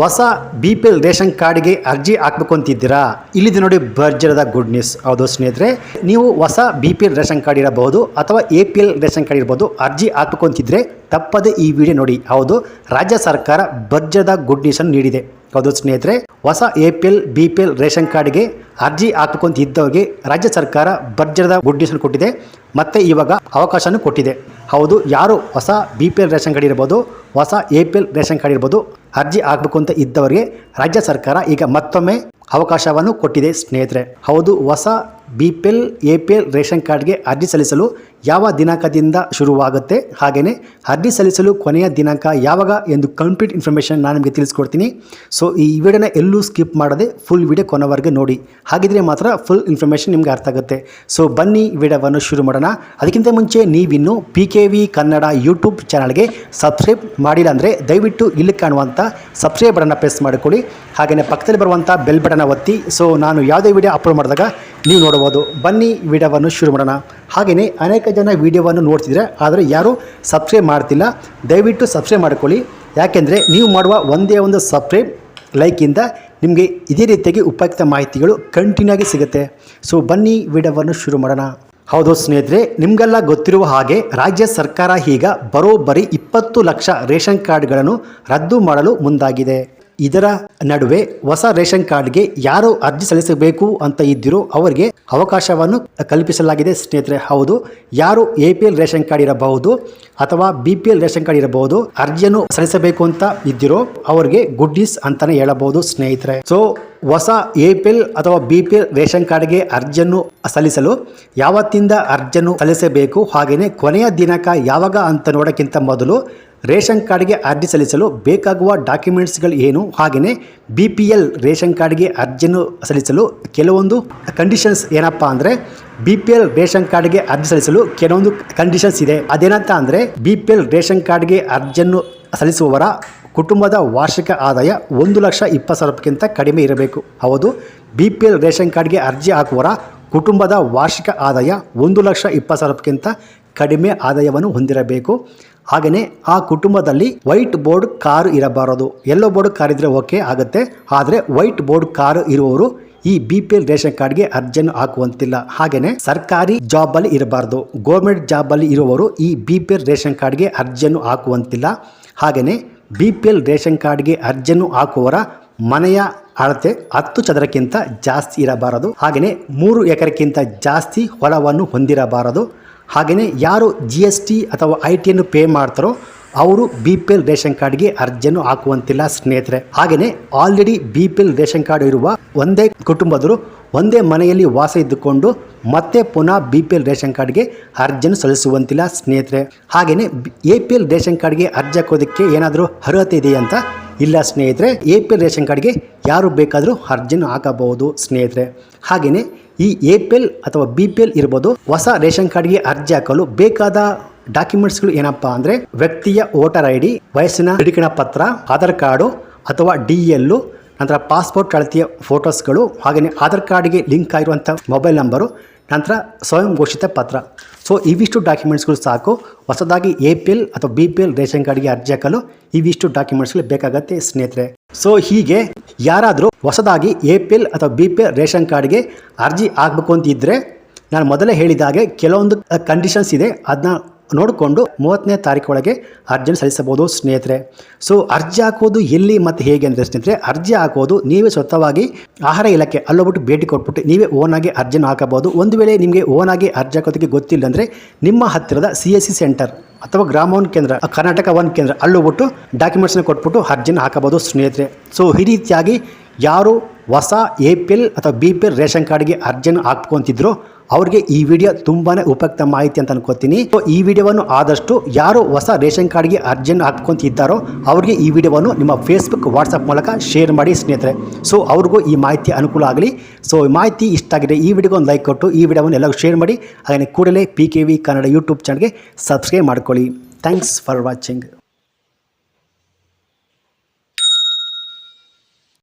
ಹೊಸ B P L ration ಕಾರ್ಡ್ಗೆ ಅರ್ಜಿ ಹಾಕ್ಬೇಕು ಅಂತಿದ್ದೀರಾ? ಇಲ್ಲಿದೆ ನೋಡಿ ಭರ್ಜರದ ಗುಡ್ ನ್ಯೂಸ್ ಹೌದು ಸ್ನೇಹಿತರೆ, ನೀವು ಹೊಸ B P L ration card ಇರಬಹುದು ಅಥವಾ A P L ration card ಇರ್ಬೋದು ಅರ್ಜಿ ಹಾಕ್ಬೇಕು ಅಂತಿದ್ರೆ ತಪ್ಪದೆ ಈ ವಿಡಿಯೋ ನೋಡಿ. ಹೌದು, ರಾಜ್ಯ ಸರ್ಕಾರ ಭರ್ಜರದ ಗುಡ್ ನ್ಯೂಸ್ ಅನ್ನು ನೀಡಿದೆ. ಹೌದು ಸ್ನೇಹಿತರೆ, ಹೊಸ A P L B P L ration ಕಾರ್ಡ್ಗೆ ಅರ್ಜಿ ಹಾಕ್ಬೇಕು ಅಂತ ಇದ್ದವ್ರಿಗೆ ರಾಜ್ಯ ಸರ್ಕಾರ ಭರ್ಜರದ ಗುಡ್ ನ್ಯೂಸ್ ಅನ್ನು ಕೊಟ್ಟಿದೆ. ಮತ್ತೆ ಇವಾಗ ಅವಕಾಶನೂ ಕೊಟ್ಟಿದೆ. ಹೌದು, ಯಾರು ಹೊಸ B P L ration card ಇರ್ಬೋದು ಹೊಸ A P L ration card ಇರ್ಬೋದು ಅರ್ಜಿ ಆಗಬೇಕು ಅಂತ ಇದ್ದವರಿಗೆ ರಾಜ್ಯ ಸರ್ಕಾರ ಈಗ ಮತ್ತೊಮ್ಮೆ ಅವಕಾಶವನ್ನು ಕೊಟ್ಟಿದೆ ಸ್ನೇಹಿತರೆ. ಹೌದು, ಹೊಸ B P L A P L ration ಕಾರ್ಡ್ಗೆ ಅರ್ಜಿ ಸಲ್ಲಿಸಲು ಯಾವ ದಿನಾಂಕದಿಂದ ಶುರುವಾಗುತ್ತೆ? ಹಾಗೆಯೇ ಅರ್ಜಿ ಸಲ್ಲಿಸಲು ಕೊನೆಯ ದಿನಾಂಕ ಯಾವಾಗ ಎಂದು ಕಂಪ್ಲೀಟ್ ಇನ್ಫಾರ್ಮೇಷನ್ ನಾನು ನಿಮಗೆ ತಿಳಿಸ್ಕೊಡ್ತೀನಿ. ಸೊ, ಈ ವಿಡಿಯೋನ ಎಲ್ಲೂ ಸ್ಕಿಪ್ ಮಾಡದೆ ಫುಲ್ ವಿಡಿಯೋ ಕೊನೆವರೆಗೆ ನೋಡಿ. ಹಾಗಿದ್ರೆ ಮಾತ್ರ ಫುಲ್ ಇನ್ಫಾರ್ಮೇಷನ್ ನಿಮ್ಗೆ ಅರ್ಥ ಆಗುತ್ತೆ. ಸೊ, ಬನ್ನಿ ವಿಡಿಯೋವನ್ನು ಶುರು ಮಾಡೋಣ. ಅದಕ್ಕಿಂತ ಮುಂಚೆ ನೀವಿನ್ನು P K V Kannada YouTube ಚಾನಲ್ಗೆ ಸಬ್ಸ್ಕ್ರೈಬ್ ಮಾಡಿಲ್ಲ ಅಂದರೆ ದಯವಿಟ್ಟು ಇಲ್ಲಿ ಕಾಣುವಂಥ ಸಬ್ಸ್ಕ್ರೈಬ್ ಬಟನ್ನ ಪ್ರೆಸ್ ಮಾಡಿಕೊಳ್ಳಿ. ಹಾಗೆಯೇ ಪಕ್ಕದಲ್ಲಿ ಬರುವಂಥ ಬೆಲ್ ಬಟನ್ನ ಒತ್ತಿ. ಸೊ ನಾನು ಯಾವುದೇ ವಿಡಿಯೋ ಅಪ್ಲೋಡ್ ಮಾಡಿದಾಗ ನೀವು ನೋಡ್ಬೋದು ಬನ್ನಿ ವಿಡಿಯೋವನ್ನು ಶುರು ಮಾಡೋಣ. ಹಾಗೆಯೇ ಅನೇಕ ಜನ ವಿಡಿಯೋವನ್ನು ನೋಡ್ತಿದ್ರೆ, ಆದರೆ ಯಾರೂ ಸಬ್ಸ್ಕ್ರೈಬ್ ಮಾಡ್ತಿಲ್ಲ. ದಯವಿಟ್ಟು ಸಬ್ಸ್ಕ್ರೈಬ್ ಮಾಡ್ಕೊಳ್ಳಿ. ಯಾಕೆಂದರೆ ನೀವು ಮಾಡುವ ಒಂದೇ ಒಂದು ಸಬ್ಸ್ಕ್ರೈಬ್ ಲೈಕಿಂದ ನಿಮಗೆ ಇದೇ ರೀತಿಯಾಗಿ ಉಪಯುಕ್ತ ಮಾಹಿತಿಗಳು ಕಂಟಿನ್ಯೂ ಆಗಿ ಸಿಗುತ್ತೆ. ಸೊ ಬನ್ನಿ ವಿಡಿಯೋವನ್ನು ಶುರು ಮಾಡೋಣ. ಹೌದು ಸ್ನೇಹಿತರೆ, ನಿಮಗೆಲ್ಲ ಗೊತ್ತಿರುವ ಹಾಗೆ ರಾಜ್ಯ ಸರ್ಕಾರ ಈಗ ಬರೋಬ್ಬರಿ ಇಪ್ಪತ್ತು ಲಕ್ಷ ರೇಷನ್ ಕಾರ್ಡ್ಗಳನ್ನು ರದ್ದು ಮಾಡಲು ಮುಂದಾಗಿದೆ. ಇದರ ನಡುವೆ ಹೊಸ ರೇಷನ್ ಕಾರ್ಡ್ಗೆ ಯಾರು ಅರ್ಜಿ ಸಲ್ಲಿಸಬೇಕು ಅಂತ ಇದ್ದಿರೋ ಅವರಿಗೆ ಅವಕಾಶವನ್ನು ಕಲ್ಪಿಸಲಾಗಿದೆ ಸ್ನೇಹಿತರೆ. ಹೌದು, ಯಾರು ಎ ರೇಷನ್ ಕಾರ್ಡ್ ಇರಬಹುದು ಅಥವಾ B P L ration card ಇರಬಹುದು, ಅರ್ಜಿಯನ್ನು ಸಲ್ಲಿಸಬೇಕು ಅಂತ ಇದ್ದಿರೋ, ಅವರಿಗೆ ಗುಡ್ ನ್ಯೂಸ್ ಅಂತಾನೆ ಹೇಳಬಹುದು ಸ್ನೇಹಿತರೆ. ಸೊ ಹೊಸ ಎ ಪಿ ಎಲ್ ಅಥವಾ ಬಿ ಪಿ ಎಲ್ ರೇಷನ್ ಕಾರ್ಡ್ಗೆ ಅರ್ಜಿಯನ್ನು ಸಲ್ಲಿಸಲು ಯಾವತ್ತಿಂದ ಅರ್ಜಿಯನ್ನು ಸಲ್ಲಿಸಬೇಕು ಹಾಗೆಯೇ ಕೊನೆಯ ದಿನಾಂಕ ಯಾವಾಗ ಅಂತ ನೋಡೋಕ್ಕಿಂತ ಮೊದಲು ರೇಷನ್ ಕಾರ್ಡ್ಗೆ ಅರ್ಜಿ ಸಲ್ಲಿಸಲು ಬೇಕಾಗುವ ಡಾಕ್ಯುಮೆಂಟ್ಸ್ಗಳು ಏನು ಹಾಗೆಯೇ ಬಿ ಪಿ ಎಲ್ ರೇಷನ್ ಕಾರ್ಡ್ಗೆ ಅರ್ಜಿಯನ್ನು ಸಲ್ಲಿಸಲು ಕೆಲವೊಂದು ಕಂಡೀಷನ್ಸ್ ಏನಪ್ಪ ಅಂದರೆ ಬಿ ಪಿ ಎಲ್ ರೇಷನ್ ಕಾರ್ಡ್ಗೆ ಅರ್ಜಿ ಸಲ್ಲಿಸಲು ಕೆಲವೊಂದು ಕಂಡೀಷನ್ಸ್ ಇದೆ. ಅದೇನಂತ ಅಂದರೆ ಬಿ ಪಿ ಎಲ್ ರೇಷನ್ ಕಾರ್ಡ್ಗೆ ಅರ್ಜಿಯನ್ನು ಸಲ್ಲಿಸುವವರ ಕುಟುಂಬದ ವಾರ್ಷಿಕ ಆದಾಯ ಒಂದು ಲಕ್ಷ ಇಪ್ಪತ್ತು ಸಾವಿರಕ್ಕಿಂತ ಕಡಿಮೆ ಇರಬೇಕು. ಹೌದು ಬಿ ಪಿ ಎಲ್ ರೇಷನ್ ಕಾರ್ಡ್ಗೆ ಅರ್ಜಿ ಹಾಕುವವರ ಕುಟುಂಬದ ವಾರ್ಷಿಕ ಆದಾಯ ಒಂದು ಲಕ್ಷ ಇಪ್ಪತ್ತು ಸಾವಿರಕ್ಕಿಂತ ಕಡಿಮೆ ಆದಾಯವನ್ನು ಹೊಂದಿರಬೇಕು. ಹಾಗೆಯೇ ಆ ಕುಟುಂಬದಲ್ಲಿ ವೈಟ್ ಬೋರ್ಡ್ ಕಾರು ಇರಬಾರದು. ಎಲ್ಲೋ ಬೋರ್ಡ್ ಕಾರ್ ಇದ್ದರೆ ಓಕೆ ಆಗುತ್ತೆ. ಆದರೆ ವೈಟ್ ಬೋರ್ಡ್ ಕಾರು ಇರುವವರು ಈ ಬಿ ಪಿ ಎಲ್ ರೇಷನ್ ಕಾರ್ಡ್ಗೆ ಅರ್ಜಿಯನ್ನು ಹಾಕುವಂತಿಲ್ಲ. ಹಾಗೆಯೇ ಸರ್ಕಾರಿ ಜಾಬಲ್ಲಿ ಇರಬಾರ್ದು. ಗೌರ್ಮೆಂಟ್ ಜಾಬಲ್ಲಿ ಇರುವವರು ಈ ಬಿ ಪಿ ಎಲ್ ರೇಷನ್ ಕಾರ್ಡ್ಗೆ ಅರ್ಜಿಯನ್ನು ಹಾಕುವಂತಿಲ್ಲ. ಹಾಗೆಯೇ ಬಿ ಪಿ ಎಲ್ ರೇಷನ್ ಕಾರ್ಡ್ಗೆ ಅರ್ಜಿಯನ್ನು ಹಾಕುವವರ ಮನೆಯ ಅಳತೆ ಹತ್ತು ಚದರಕ್ಕಿಂತ ಜಾಸ್ತಿ ಇರಬಾರದು. ಹಾಗೆಯೇ ಮೂರು ಎಕರೆಕ್ಕಿಂತ ಜಾಸ್ತಿ ಹೊಲವನ್ನು ಹೊಂದಿರಬಾರದು. ಹಾಗೆಯೇ ಯಾರು ಜಿ ಎಸ್ ಟಿ ಅಥವಾ ಐ ಟಿಯನ್ನು ಪೇ ಮಾಡ್ತಾರೋ ಅವರು ಬಿ ಪಿ ಎಲ್ ರೇಷನ್ ಕಾರ್ಡ್ಗೆ ಅರ್ಜಿಯನ್ನು ಹಾಕುವಂತಿಲ್ಲ ಸ್ನೇಹಿತರೆ. ಹಾಗೆಯೇ already B P L ration card ಇರುವ ಒಂದೇ ಕುಟುಂಬದರು ಒಂದೇ ಮನೆಯಲ್ಲಿ ವಾಸ ಇದ್ದುಕೊಂಡು ಮತ್ತೆ ಪುನಃ ಬಿ ಪಿ ಎಲ್ ರೇಷನ್ ಕಾರ್ಡ್ಗೆ ಅರ್ಜಿಯನ್ನು ಸಲ್ಲಿಸುವಂತಿಲ್ಲ ಸ್ನೇಹಿತರೆ. ಹಾಗೆಯೇ ಎ ಪಿ ಎಲ್ ರೇಷನ್ ಕಾರ್ಡ್ಗೆ ಅರ್ಜಿ ಹಾಕೋದಕ್ಕೆ ಏನಾದರೂ ಅರ್ಹತೆ ಇದೆಯಾ ಅಂತ ಇಲ್ಲ ಸ್ನೇಹಿತರೆ ಎ ಪಿ ಎಲ್ ರೇಷನ್ ಕಾರ್ಡ್ಗೆ ಯಾರು ಬೇಕಾದರೂ ಅರ್ಜಿನ ಹಾಕಬಹುದು ಸ್ನೇಹಿತರೆ. ಹಾಗೆಯೇ ಈ ಎ ಪಿ ಎಲ್ ಅಥವಾ ಬಿ ಪಿ ಎಲ್ ಇರ್ಬೋದು, ಹೊಸ ರೇಷನ್ ಕಾರ್ಡ್ಗೆ ಅರ್ಜಿ ಹಾಕಲು ಬೇಕಾದ ಡಾಕ್ಯುಮೆಂಟ್ಸ್ಗಳು ಏನಪ್ಪ ಅಂದರೆ ವ್ಯಕ್ತಿಯ ವೋಟರ್ ಐ ಡಿ, ವಯಸ್ಸಿನ ದೃಢೀಕರಣ ಪತ್ರ, ಆಧಾರ್ ಕಾರ್ಡು ಅಥವಾ ಡಿ ಎಲ್ಲು ನಂತರ ಪಾಸ್ಪೋರ್ಟ್ ಕಳತಿಯ ಫೋಟೋಸ್ಗಳು ಹಾಗೆಯೇ ಆಧಾರ್ ಕಾರ್ಡ್ಗೆ ಲಿಂಕ್ ಆಗಿರುವಂಥ ಮೊಬೈಲ್ ನಂಬರು, ನಂತರ ಸ್ವಯಂ ಘೋಷಿತ ಪತ್ರ. ಸೊ ಇವಿಷ್ಟು ಡಾಕ್ಯುಮೆಂಟ್ಸ್ಗಳು ಸಾಕು. ಹೊಸದಾಗಿ ಎ ಪಿ ಎಲ್ ಅಥವಾ ಬಿ ಪಿ ಎಲ್ ರೇಷನ್ ಕಾರ್ಡ್ಗೆ ಅರ್ಜಿ ಹಾಕಲು ಇವಿಷ್ಟು ಡಾಕ್ಯುಮೆಂಟ್ಸ್ಗಳು ಬೇಕಾಗತ್ತೆ ಸ್ನೇಹಿತರೆ. ಸೊ ಹೀಗೆ ಯಾರಾದರೂ ಹೊಸದಾಗಿ ಎ ಪಿ ಎಲ್ ಅಥವಾ ಬಿ ಪಿ ಎಲ್ ರೇಷನ್ ಕಾರ್ಡ್ಗೆ ಅರ್ಜಿ ಆಗಬೇಕು ಅಂತ ಇದ್ದರೆ ನಾನು ಮೊದಲೇ ಹೇಳಿದ ಹಾಗೆ ಕೆಲವೊಂದು ಕಂಡೀಷನ್ಸ್ ಇದೆ. ಅದನ್ನ ನೋಡಿಕೊಂಡು ಮೂವತ್ತನೇ ತಾರೀಕು ಒಳಗೆ ಅರ್ಜಿಯನ್ನು ಸಲ್ಲಿಸಬಹುದು, ಸ್ನೇಹಿತರೆ. ಸೊ ಅರ್ಜಿ ಹಾಕೋದು ಎಲ್ಲಿ ಮತ್ತು ಹೇಗೆ ಅಂದರೆ ಸ್ನೇಹಿತರೆ, ಅರ್ಜಿ ಹಾಕೋದು ನೀವೇ ಸ್ವತಃವಾಗಿ ಆಹಾರ ಇಲಾಖೆ ಅಲ್ಲೋಗ್ಬಿಟ್ಟು ಭೇಟಿ ಕೊಟ್ಬಿಟ್ಟು ನೀವೇ ಓನಾಗಿ ಅರ್ಜಿನ ಹಾಕಬಹುದು. ಒಂದು ವೇಳೆ ನಿಮಗೆ ಓನಾಗಿ ಅರ್ಜಿ ಹಾಕೋದಕ್ಕೆ ಗೊತ್ತಿಲ್ಲ ಅಂದರೆ ನಿಮ್ಮ ಹತ್ತಿರದ ಸಿ ಎಸ್ ಸಿ ಸೆಂಟರ್ ಅಥವಾ ಗ್ರಾಮ ಒನ್ ಕೇಂದ್ರ, ಕರ್ನಾಟಕ ಒನ್ ಕೇಂದ್ರ ಅಲ್ಲೋಗ್ಬಿಟ್ಟು ಡಾಕ್ಯುಮೆಂಟ್ಸ್ನ ಕೊಟ್ಬಿಟ್ಟು ಅರ್ಜಿನ ಹಾಕಬಹುದು, ಸ್ನೇಹಿತರೆ. ಸೊ ಈ ರೀತಿಯಾಗಿ ಯಾರು ಹೊಸ ಎ ಪಿ ಎಲ್ ಅಥವಾ ಬಿ ಪಿ ಎಲ್ ರೇಷನ್ ಕಾರ್ಡ್ಗೆ ಅರ್ಜಿಯನ್ನು ಹಾಕ್ಕೊಂತಿದ್ರು ಅವ್ರಿಗೆ ಈ ವಿಡಿಯೋ ತುಂಬಾ ಉಪಯುಕ್ತ ಮಾಹಿತಿ ಅಂತ ಅನ್ಕೋತೀನಿ. ಸೊ ಈ ವಿಡಿಯೋವನ್ನು ಆದಷ್ಟು ಯಾರು ಹೊಸ ರೇಷನ್ ಕಾರ್ಡ್ಗೆ ಅರ್ಜಿಯನ್ನು ಹಾಕ್ಕೊಂತಿದ್ದಾರೋ ಅವ್ರಿಗೆ ಈ ವಿಡಿಯೋವನ್ನು ನಿಮ್ಮ ಫೇಸ್ಬುಕ್ ವಾಟ್ಸಪ್ ಮೂಲಕ ಶೇರ್ ಮಾಡಿ ಸ್ನೇಹಿತರೆ. ಸೊ ಅವ್ರಿಗೂ ಈ ಮಾಹಿತಿ ಅನುಕೂಲ ಆಗಲಿ. ಸೊ ಈ ಮಾಹಿತಿ ಇಷ್ಟ ಆಗಿದೆ, ಈ ವಿಡಿಯೋಗೆ ಒಂದು ಲೈಕ್ ಕೊಟ್ಟು, ಈ ವಿಡಿಯೋವನ್ನು ಎಲ್ಲರಿಗೂ ಶೇರ್ ಮಾಡಿ ಅದನ್ನು ಕೂಡಲೇ P K V Kannada YouTube ಚಾನಲ್ಗೆ ಸಬ್ಸ್ಕ್ರೈಬ್ ಮಾಡ್ಕೊಳ್ಳಿ. Thanks for watching